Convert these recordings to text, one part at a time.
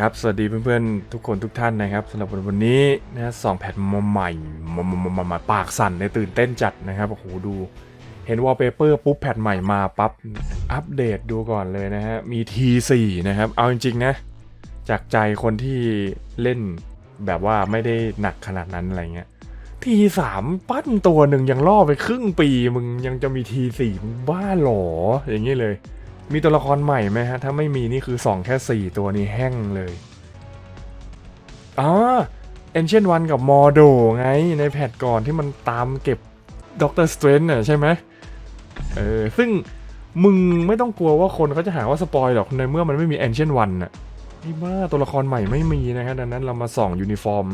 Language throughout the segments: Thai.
ครับ สวัสดีเพื่อนๆ ทุกคนทุกท่านนะครับสำหรับวันนี้นะสองแพทมาใหม่มามามามามาปากสั่นในตื่นเต้นจัดนะครับโอ้โหดู เห็นวอลเปเปอร์ปุ๊บแพทใหม่มาปั๊บอัปเดตดูก่อนเลยนะฮะ มี T4 นะครับ เอาจริงๆนะ จากใจคนที่เล่นแบบว่าไม่ได้หนักขนาดนั้นอะไรเงี้ย T3 ปั้นตัวหนึ่งยังล่อไปครึ่งปีมึงยังจะมี T4 มึงบ้าหรออย่างนี้เลย มีตัวละครใหม่ไหมฮะ ถ้าไม่มีนี่คือส่องแค่ 4 ตัวนี้แห้งเลยอ๋อ Ancient One กับ m o d o ไง ในแพทก่อนที่มันตามเก็บด็อกเตอร์สเตรนน่ะใช่ไหมเออ ซึ่งมึงไม่ต้องกลัวว่าคนเขาจะหาว่าสปอยหรอกในเมื่อมันไม่มี Ancient One น่ะนี่บ้าตัวละครใหม่ไม่มีนะฮะดังนั้นเรามาส่องยูนิฟอร์ม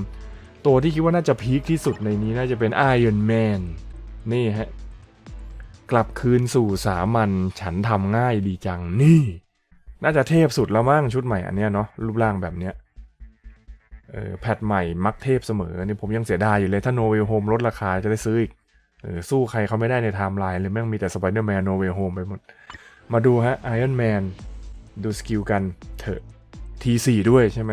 ตัวที่คิดว่าน่าจะพีคที่สุดในนี้น่าจะเป็น Iron Man นี่ฮะ กลับคืนสู่สามัญฉันทำง่ายดีจังนี่ น่าจะเทพสุดแล้วมั้งชุดใหม่อันเนี้ยเนาะรูปร่างแบบเนี้ยเออแพทใหม่มักเทพเสมอนี่ผมยังเสียดายอยู่เลยถ้าโนเวลโฮมลดราคาจะได้ซื้ออีกเออสู้ใครเขาไม่ได้ในไทม์ไลน์เลยแม่งมีแต่สไปเดอร์แมนโนเวลโฮมไปหมด มาดูฮะไอรอนแมนดูสกิลกันเถอะ T4 ด้วยใช่ไหม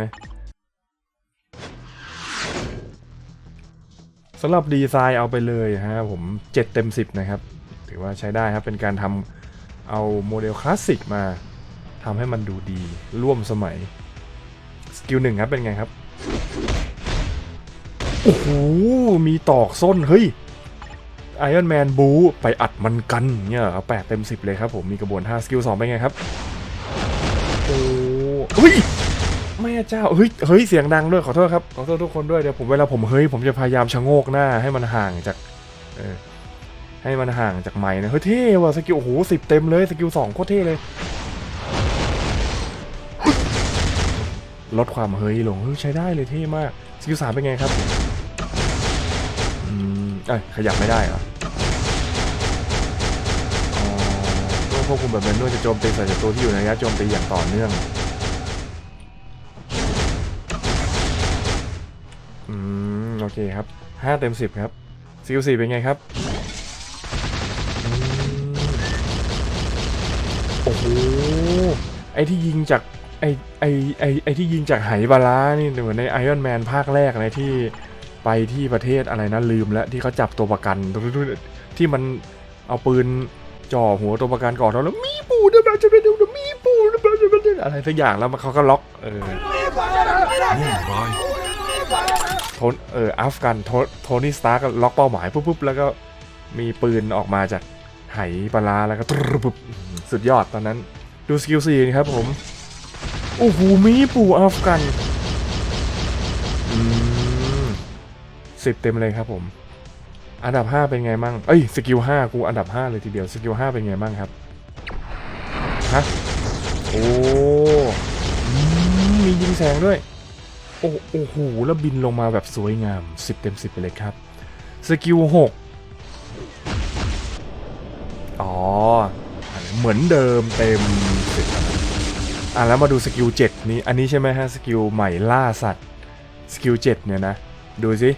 สำหรับดีไซน์เอาไปเลยฮะผม 7 เต็ม 10 นะครับ ถือว่าใช้ได้ครับ เป็นการทำเอาโมเดลคลาสสิกมาทำให้มันดูดีร่วมสมัย สกิลหนึ่งครับเป็นไงครับ โอ้โห มีตอกส้น เฮ้ยไอรอนแมนบูไปอัดมันกันเนี่ยเอาแปดเต็ม10เลยครับผม มีกระบวนท่าสกิล2เป็นไงครับ โอ้เฮ้ยแม่เจ้าเฮ้ยเฮ้ยเสียงดังด้วยขอโทษครับ ขอโทษทุกคนด้วยเดี๋ยวผมเวลาผมเฮ้ยผมจะพยายามชะโงกหน้าให้มันห่างจากเออ ให้มันห่างจากไม้นะเฮ้ยเท่ว่ะสกิลโอ้โหสิบเต็มเลยสกิลสองโคตรเท่เลย ลดความเฮ้ยลงเฮ้ยใช้ได้เลยเท่มากสกิลสามเป็นไงครับอืมเอ้ยขยับไม่ได้เหรอต้องควบคุมแบบนั้นด้วยจะโจมตีใส่ศัตรูที่อยู่ในระยะโจมตีอย่างต่อเนื่อง อืม โอเคครับห้าเต็มสิบครับสกิลสี่เป็นไงครับ ไอ้ที่ยิงจากไอ้ไอ้ไอไอที่ยิงจากไหบาลานี่เหมือนในไอรอนแมนภาคแรกเลยที่ไปที่ประเทศอะไรนะลืมแล้วที่เขาจับตัวประกันที่มันเอาปืนจ่อหัวตัวประกันก่อนแล้วมีปูนะมันจะเป็นมีปูนะมันจะเป็นอะไรสักอย่างแล้วมันเขาก็ล็อกเออโทนเอออัฟกันโทนี่สตาร์ก็ล็อกเป้าหมายปุ๊บปุ๊บแล้วก็มีปืนออกมาจากไหปลาร้าแล้วก็สุดยอดตอนนั้น ดูสกิลสี่ครับผม โอ้โหมีปู่อัฟกันอืมสิบเต็มเลยครับผม อันดับ5เป็นไงมั่งเอ้ยสกิล5กูอันดับ5เลยทีเดียวสกิล5เป็นไงมั่งครับฮะโอ้มียิงแสงด้วย โอ้โอ้โหแล้วบินลงมาแบบสวยงาม10เต็ม10ไปเลยครับสกิล6อ๋อ เหมือนเดิมเต็ม อะแล้วมาดูสกิล7นี้ อันนี้ใช่ไหมฮะสกิลใหม่ล่าสัตว์สกิล7เนี่ยนะ ดูสิ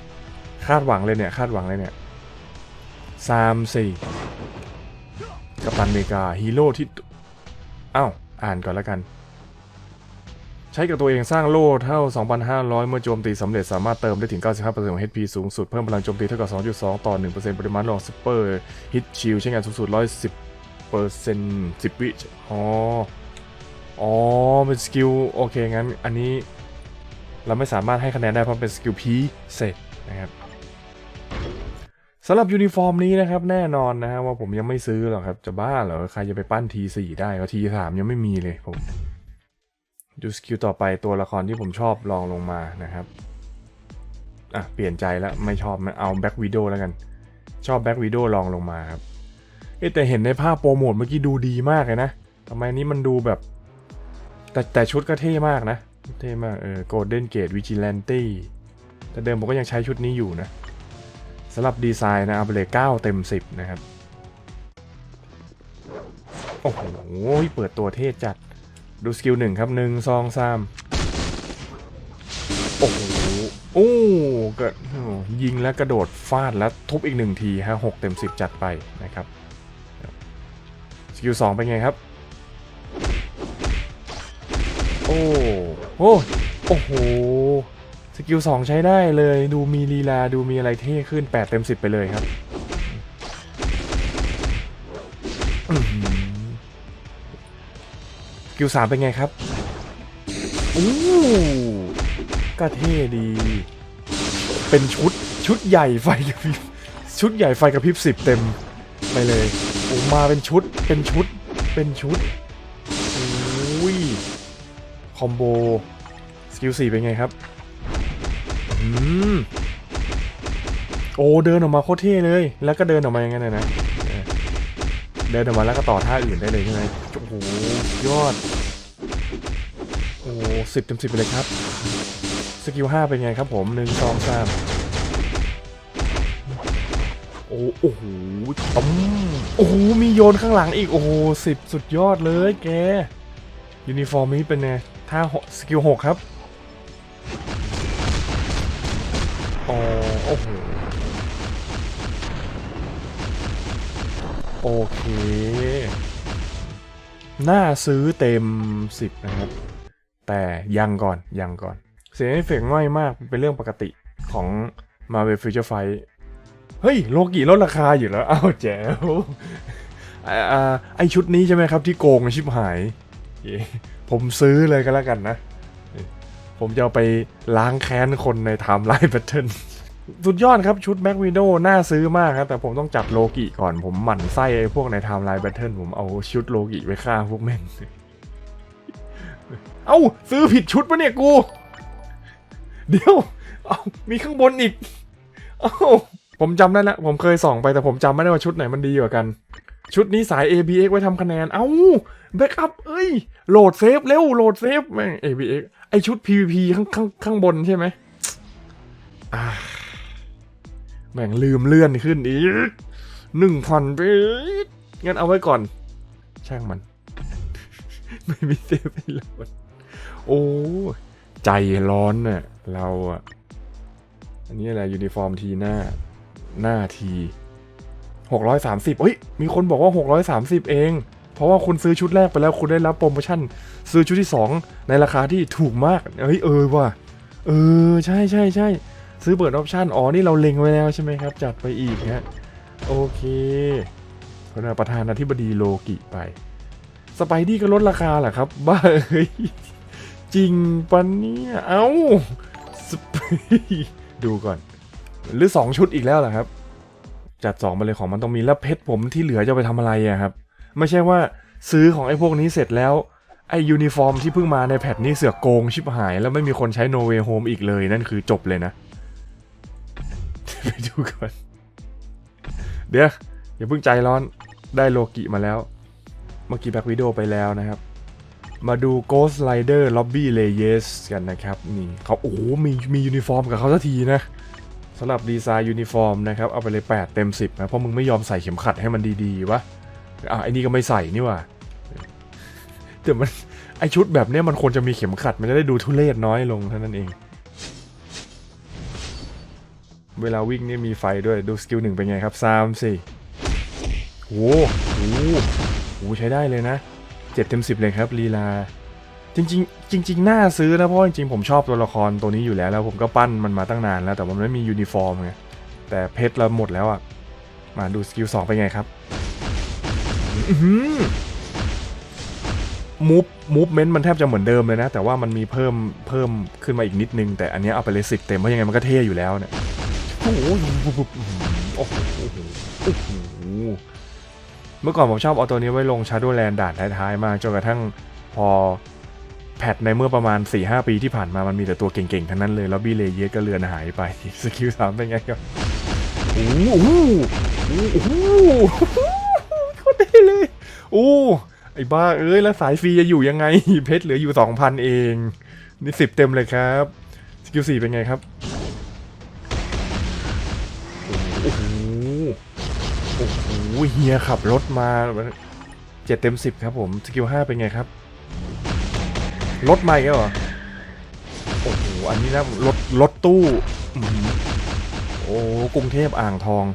คาดหวังเลยเนี่ยคาดหวังเลยเนี่ยสามสี่กัปตันอเมริกาฮีโร่ที่อ้าวอ่านก่อนแล้วกัน ใช้กับตัวเองสร้างโล่เท่า 2,500 เมื่อโจมตีสำเร็จสามารถเติมได้ถึง 95%ของ HP สูงสุด เพิ่มพลังโจมตีเท่ากับ 2.2 ต่อ 1%ปริมาณรองซุปเปอร์ฮิตชิลใช้งานสูงสุด 110 10วิอ๋อ อ๋อ เป็นสกิล โอเค งั้น อันนี้ เราไม่สามารถให้คะแนนได้เพราะเป็นสกิลพีเสร็จนะครับสำหรับยูนิฟอร์มนี้นะครับ แน่นอนนะฮะว่าผมยังไม่ซื้อหรอกครับ จะบ้าเหรอ ใครจะไปปั้น T4 ได้ก็ T3 ยังไม่มีเลยผม ดูสกิลต่อไปตัวละครที่ผมชอบลองลงมานะครับอะเปลี่ยนใจแล้วไม่ชอบม่เอาแบ็กวีดโอแล้วกัน ชอบแบ็กวีดโอลองลงมาครับ เอแต่เห็นในภาพโปรโมทเมื่อกี้ดูดีมากเลยนะทำไมนี้มันดูแบบ แต่แต่ชุดก็เท่มากนะ เท่มาก เออโกลเด้นเกตวิจิแลนตี้แต่เดิมผมก็ยังใช้ชุดนี้อยู่นะสำหรับดีไซน์นะอาไปเลย9เต็ม10นะครับ โอ้โห เปิดตัวเท่จัด ดูสกิลหนึ่งครับหนึ่งสองสามโอ้โหโอ้กระโอ้โหยิงแล้วกระโดดฟาดแล้วทุบอีกหนึ่งทีฮะหกเต็มสิบจัดไปนะครับ สกิลสองเป็นไงครับ โอ้โอ้โอ้โหสกิลสองใช้ได้เลยดูมีลีลาดูมีอะไรเท่ขึ้น 8 เต็ม 10 ไปเลยครับสกิลสามเป็นไงครับอู้ก็เท่ดี เป็นชุดชุดใหญ่ไฟกระพริบชุดใหญ่ไฟกระพริบสิบเต็มไปเลย โอ้มาเป็นชุด เป็นชุด เป็นชุดอุ้ย คอมโบ สกิลสี่เป็นไงครับ อืม โอ้ เดินออกมาโคตรเท่เลย แล้วก็เดินออกมาอย่างนั้นนะนะเออเดินออกมาแล้วก็ต่อท่าอื่นได้เลยใช่ไหมโอ้โห ยอด โอ้สิบเต็มสิบไปเลยครับ สกิลห้าเป็นไงครับผมหนึ่งสองสาม โอ้โหต้มโอ้โห มีโยนข้างหลังอีก โอ้โหสิบสุดยอดเลยแก ยูนิฟอร์มนี้เป็นไงท่าหกสกิลหกครับอ๋อโอ้โห โอเค น่าซื้อเต็มสิบนะครับ แต่ยังก่อน ยังก่อน เสียงเอฟเฟกต์ง่อยมาก เป็นเรื่องปกติของ Marvel Future Fight เฮ้ยโลกิลดราคาอยู่แล้วอ้าวแจ๋วไอชุดนี้ใช่ไหมครับที่โกงชิบหาย ผมซื้อเลยก็แล้วกันนะ ผมจะเอาไปล้างแค้นคนในไทม์ไลน์แพทเทิร์นสุดยอดครับชุดแบ็กวิด o w น่าซื้อมากครับแต่ผมต้องจับโลกิก่อนผมหมั่นไส้ไอ้พวกในไทม์ไลน์แพทเทิร์นผมเอาชุดโลกิไปฆ่าพวกแม่งเอ้า ซื้อผิดชุดปะเนี่ยกู เดี๋ยว เอามีข้างบนอีก เอ้า ผมจำได้แล้วผมเคยส่องไปแต่ผมจำไม่ได้ว่าชุดไหนมันดีกว่ากัน ชุดนี้สาย ABX ไว้ทำคะแนน เอ้าแบ็กอัพเอ้ย โหลดเซฟเร็วโหลดเซฟแม่ง ABX ไอชุด PVP ข้างข้างข้างบนใช่ไหมแม่งลืมเลื่อนขึ้นอีกหนึ่งพันไปงั้นเอาไว้ก่อน ช่างมัน ไม่มีเซฟให้โหลดโอ้ใจร้อนน่ะเราอะ อันนี้อะไรยูนิฟอร์มทีหน้า น้าทีหกร้อยสามสิบเฮ้ย มีคนบอกว่าหกร้อยสามสิบเอง เพราะว่าคุณซื้อชุดแรกไปแล้วคุณได้รับโปรโมชั่น ซื้อชุดที่สองในราคาที่ถูกมากเฮ้ยเออว่ะเออใช่ใช่ใช่ซื้อเปิดออปชั่นอ๋อนี่เราเล็งไว้แล้วใช่ไหมครับ จัดไปอีกฮะโอเคคนประธานาธิบดีโลกิไปสไปดี้ก็ลดราคาเหรอครับ บ้าเอ้ยจริงปะเนี่ย เอ้าสไปดูก่อน หรือ 2 ชุดอีกแล้วเหรอครับ จัด2มาเลยของมันต้องมีแล้วเพชรผมที่เหลือจะไปทำอะไรอะครับ ไม่ใช่ว่าซื้อของไอ้พวกนี้เสร็จแล้วไอ้ยูนิฟอร์มที่เพิ่งมาในแพทนี้เสือกโกงชิบหาย แล้วไม่มีคนใช้ No Way Home อีกเลยนั่นคือจบเลยนะ ไปดูก่อนเดี๋ยวอย่าเพิ่งใจร้อนได้โลกิมาแล้ว เมื่อกี้แบ็กวิดีโอไปแล้วนะครับ มาดู Ghost Rider Lobby Layers กันนะครับ นี่เขาโอ้โหมีมียูนิฟอร์มกับเขาสักทีนะ สำหรับดีไซน์ยูนิฟอร์มนะครับเอาไปเลย 8 เต็ม 10นะเพราะมึงไม่ยอมใส่เข็มขัดให้มันดีๆวะอะไอ้นี่ก็ไม่ใส่นี่ว่าแต่มันไอชุดแบบเนี้ยมันควรจะมีเข็มขัด มันจะได้ดูทุเรศน้อยลงเท่านั้นเอง เวลาวิ่งนี่มีไฟด้วยดูสกิลหนึ่งเป็นไงครับสามสี่โอ้โหโอใช้ได้เลยนะเจ็ดเต็มสิบเลยครับลีลา จริงๆจริงน่าซื้อนะเพราะจริงๆผมชอบตัวละครตัวนี้อยู่แล้วแล้วผมก็ปั้นมันมาตั้งนานแล้วแต่มันไม่มียูนิฟอร์มไงแต่เพชรเราหมดแล้วอะมาดูสกิลสองเป็นไงครับมูฟมูฟเมนต์มันแทบจะเหมือนเดิมเลยนะ แต่ว่ามันมีเพิ่มเพิ่มขึ้นมาอีกนิดนึง แต่อันนี้เอาไปเลยสิบเต็มเพราะยังไงมันก็เท่อยู่แล้วเนี่ยโอ้โหโอ้โหโอ้โหเมื่อก่อนผมชอบเอาตัวนี้ไว้ลง Shadowland ด่านท้ายๆ มากจนกระทั่งพอ แพทในเมื่อประมาณ 4-5 ปีที่ผ่านมามันมีแต่ตัวเก่งๆ ทั้งนั้นเลย แล้วบีเลเยสก็เลือนหายไป สกิลสามเป็นไงครับโอ้โหโอ้โหโคตรได้เลย โอ้ ไอ้บ้าเอ้ย แล้วสายฟรีจะอยู่ยังไง เพชรเหลืออยู่ 2,000 เอง นี่สิบเต็มเลยครับ สกิลสี่เป็นไงครับ โอ้โหโอ้โหเฮียขับรถมาเจ็ดเต็มสิบครับผม สกิลห้าเป็นไงครับ รถใหม่เหรอ โอ้โห อันนี้นะรถรถตู้โอ้กรุงเทพอ่างทอง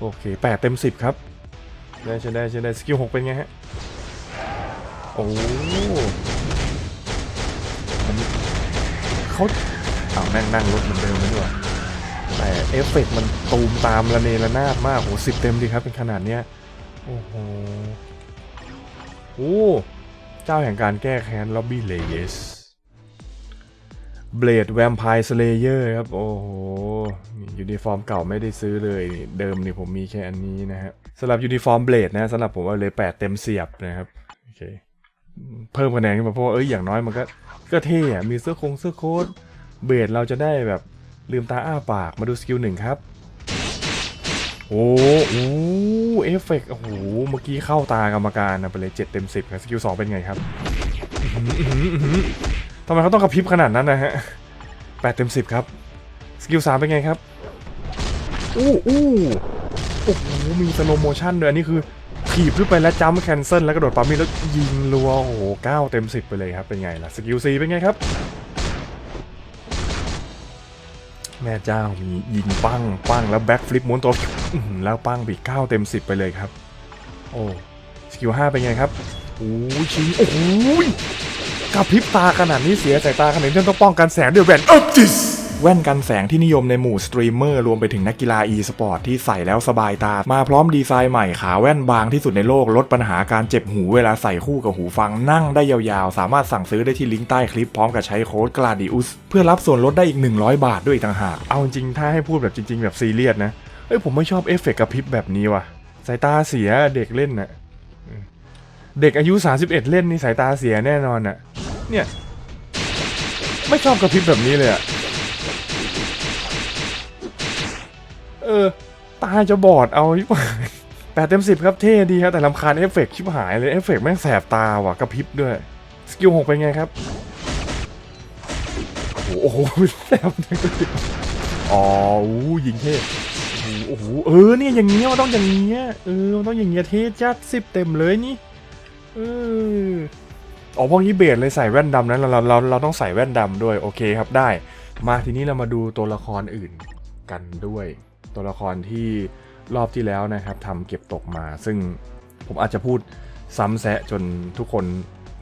โอเคแปดเต็มสิบครับได้ใช่ได้ใช่ได้สกิลหกเป็นไงฮะ โอ้มันเขาเอาแม่งนั่งรถเหมือนเดิมเลยดีกว่าแต่เอฟเฟกต์มันตูมตามระเนระนาดมากโหสิบเต็มดีครับเป็นขนาดเนี้ย โอ้โหโอ้ เจ้าแห่งการแก้แค้นล็อบบี้เลเยสเบลดแวมไพร์สเลเยอร์ครับ โอ้โหยูนิฟอร์มเก่าไม่ได้ซื้อเลยเดิมนี่ผมมีแค่อันนี้นะฮะสำหรับยูนิฟอร์มเบลดนะสำหรับผมเอาเลย 8 เต็มเสียบนะครับโอเคเพิ่มคะแนนขึ้นมาเพราะว่าเอ้ยอย่างน้อยมันก็ก็เท่อะมีเสื้อคงเสื้อโค้ทเบสเราจะได้แบบลืมตาอ้าปากมาดูสกิลหนึ่งครับ โอ้โหเอฟเฟกต์โอ้โห เมื่อกี้เข้าตากรรมการนะไปเลย7เต็ม10ครับสกิล2เป็นไงครับทำไมเขาต้องกระพริบขนาดนั้นนะฮะ8เต็ม10ครับ สกิล3เป็นไงครับ อู้อู้โอ้โห มีสโลโมชั่นด้วยอันนี้คือถีบขึ้นไปแล้วจัมป์แคนเซิลแล้วกระโดดปั๊มมีแล้วยิงรัวโอ้โหเก้าเต็มสิบไปเลยครับ เป็นไงล่ะ สกิลซีเป็นไงครับ แม่เจ้ามียิงปั้งปั้งแล้วแบ็กฟลิปม้วนตัวแล้วปั้งบีเก้าเต็มสิบไปเลยครับ โอ้สกิลห้าเป็นไงครับโอ้ยชิงโอ้ยกระพริบตาขนาดนี้เสียสายตาขนาดนี้ต้องป้องกันแสงด้วยแว่นออจิส แว่นกันแสงที่นิยมในหมู่สตรีมเมอร์รวมไปถึงนักกีฬา e สปอร์ตที่ใส่แล้วสบายตา มาพร้อมดีไซน์ใหม่ขาแว่นบางที่สุดในโลกลดปัญหาการเจ็บหูเวลาใส่คู่กับหูฟังนั่งได้ยาวๆ สามารถสั่งซื้อได้ที่ลิงก์ใต้คลิปพร้อมกับใช้โค้ด gladius เพื่อรับส่วนลดได้อีก 100 บาทด้วยอีกต่างหาก เอาจริงๆถ้าให้พูดแบบจริง ๆ แบบซีเรียสนะเอ้ยผมไม่ชอบเอฟเฟกต์กระพริบแบบนี้ว่ะสายตาเสียเด็กเล่นน่ะเด็กอายุ 31 เล่นนี่สายตาเสียแน่นอนน่ะเนี่ยไม่ชอบกระพริบแบบนี้เลยอะ เออ ตาจะบอดเอาชิบหายแปดเต็มสิบครับเท่ดีครับ แต่ลำคาญเอฟเฟกต์ชิบหายเลย เอฟเฟกต์แม่งแสบตาว่ะกระพริบด้วย สกิลหกเป็นไงครับ โอ้โหแสบอ๋ออู้ยิงเท่โอ้โหเออเนี่ยอย่างเงี้ยมันต้องอย่างเงี้ยเออมันต้องอย่างเงี้ยเท่จัดสิบเต็มเลยนี่เอออ๋อพวกนี้เบสเลยใส่แว่นดำนั้นเราเราเราเราต้องใส่แว่นดำด้วยโอเคครับได้ มาทีนี้เรามาดูตัวละครอื่นกันด้วย ตัวละครที่รอบที่แล้วนะครับทำเก็บตกมา ซึ่งผมอาจจะพูดซ้ำแซะจนทุกคน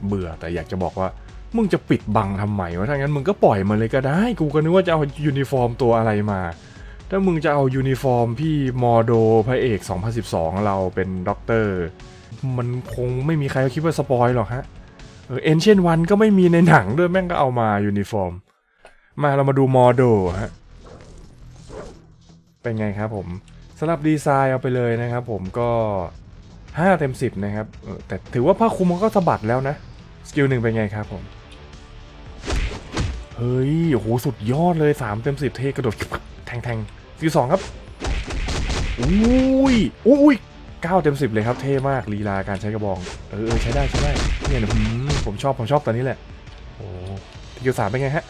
เบื่อแต่อยากจะบอกว่า มึงจะปิดบังทำไมวะถ้างั้นมึงก็ปล่อยมาเลยก็ได้ กูก็นึกว่าจะเอายูนิฟอร์มตัวอะไรมา ถ้ามึงจะเอายูนิฟอร์มพี่มอโดพระเอก 2012 เราเป็นด็อกเตอร์ มันคงไม่มีใครคิดว่าสปอยหรอกฮะเออเอนเชนวันก็ไม่มีในหนังด้วยแม่งก็เอามายูนิฟอร์ม มาเรามาดูมอโดฮะ เป็นไงครับผมสำหรับดีไซน์เอาไปเลยนะครับผมก็ 5 เต็ม 10 นะครับ แต่ถือว่าผ้าคลุมมันก็สะบัดแล้วนะ สกิลหนึ่งเป็นไงครับผม เฮ้ย โอ้โห สุดยอดเลย 3 เต็ม 10 เทกระโดดแทงแทงสกิลสองครับอุ้ยอุ้ยเก้าเต็ม10เลยครับเท่มากลีลาการใช้กระบอง เออใช้ได้ใช้ได้เนี่ยนะอืมผมชอบผมชอบตัวนี้แหละโอ้สกิลสามเป็นไงฮะ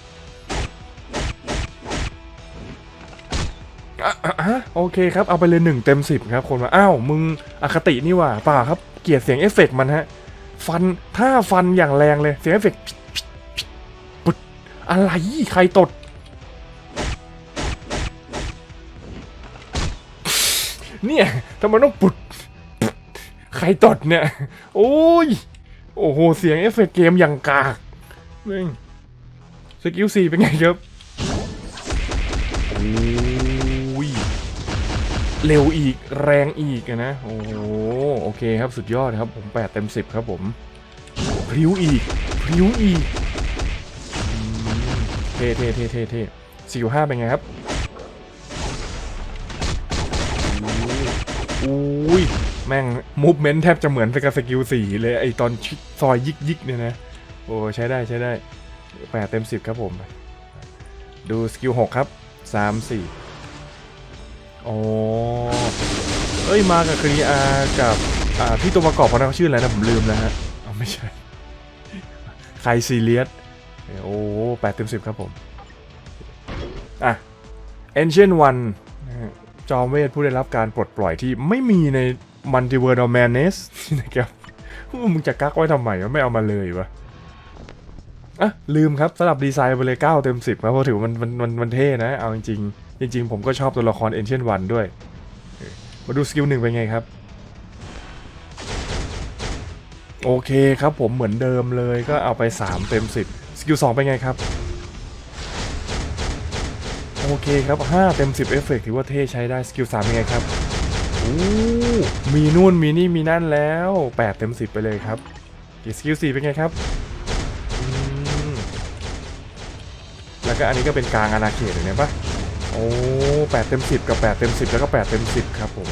อะโอเคครับเอาไปเลยหนึ่งเต็มสิบครับคนมาอ้าวมึงอคตินี่ว่าป่าครับเกลียดเสียงเอฟเฟกต์มันฮะฟันถ้าฟันอย่างแรงเลยเสียงเอฟเฟกต์พิดพิดพิดปุดอะไรใครตด เนี่ยทำไมต้องปุดใครตดเนี่ย โอ้ย โอ้โห เสียงเอฟเฟกต์เกมอย่างกากแม่งสกิลสี่เป็นไงครับ เร็วอีกแรงอีกนะ โอ้โหโอเคครับสุดยอดครับผม8เต็ม10 ครับผมพริ้วอีกพริ้วอีกเท่เท่เท่เท่เท่สี่ห้าเป็นไงครับโอ้ยแม่งมูฟเมนต์แทบจะเหมือนกับสกิลสี่เลยไอตอนซอยยิกยิกเนี่ยนะ โอ้ใช้ได้ใช้ได้8เต็ม10ครับผม ดูสกิล6ครับสามสี่ โอ้เอ้ยมากับครีอากับอ่าพี่ตัวประกอบเขาเขาชื่ออะไรนะผมลืมแล้วฮะเอาไม่ใช่ใครซีเรียสโอ้แปดเต็มสิบครับผม อะ Ancient One นจอมเวทผู้ได้รับการปลดปล่อยที่ไม่มีใน Multiverse of Madness นะครับมึงจะกักไว้ทำไมวะไม่เอามาเลยวะอะลืมครับสำหรับดีไซน์ไปเลย 9 เต็ม 10ครับเพราะถือมันมันมันมันเท่นะ เอาจริงๆ จริงๆ ผมก็ชอบตัวละคร Ancient One ด้วย มาดูสกิลหนึ่งเป็นไงครับ โอเคครับผมเหมือนเดิมเลยก็เอาไป 3 เต็ม 10 สกิล2เป็นไงครับ โอเคครับ 5 เต็ม 10 เอฟเฟกต์ถือว่าเท่ใช้ได้สกิล3เป็นไงครับมีนู่นมีนี่มีนั่นแล้ว 8 เต็ม 10 ไปเลยครับสกิล4เป็นไงครับแล้วก็อันนี้ก็เป็นกลางอาณาเขตเลยเนี่ยปะ โอ้8เต็ม10กับ8เต็ม10แล้วก็8เต็ม10ครับผม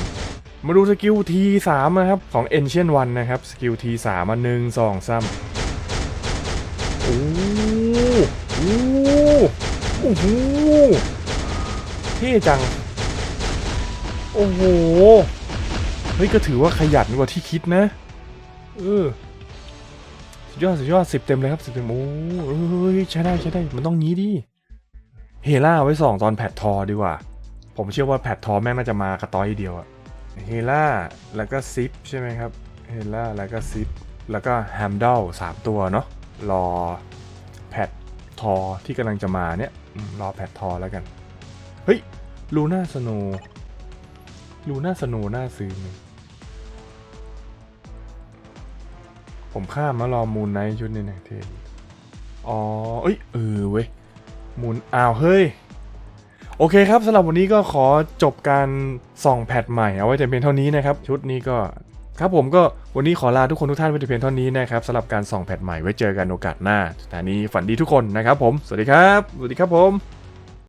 มาดูสกิล T3 นะครับ ของ Ancient One นะครับ สกิล T3 มาหนึ่งสองสามโอ้โหโอ้โหเท่จัง โอ้โห เฮ้ย ก็ถือว่าขยันกว่าที่คิดนะ เออ สุดยอด สุดยอดสิบเต็มเลยครับสิบเต็ม โอ้เอ้ย ใช้ได้ ใช้ได้ มันต้องงี้ดิ เฮล่าไว้สองตอนแพททอดีกว่า ผมเชื่อว่าแพททอแม่งน่าจะมากระต้อยเดียวอะเฮล่าแล้วก็ซิปใช่ไหมครับเฮล่าแล้วก็ซิปแล้วก็แฮมเดลสามตัวเนาะรอแพททอที่กำลังจะมาเนี่ยรอแพททอแล้วกัน เฮ้ยลูน่าสโนลูน่าสโนน่าซื้อไหมผมข้ามมารอมูนไนชุดนี้นะเทอ๋อเอ้ยเออเว้ย หมุนอ้าวเฮ้ย โอเคครับสำหรับวันนี้ก็ขอจบการส่องแพทใหม่เอาไว้แต่เพียงเท่านี้นะครับ ชุดนี้ก็ครับผมก็วันนี้ขอลาทุกคนทุกท่านไว้แต่เพียงเท่านี้นะครับสำหรับการส่องแพทใหม่ไว้เจอกันโอกาสหน้าสถานีฝันดีทุกคนนะครับผมสวัสดีครับสวัสดีครับผม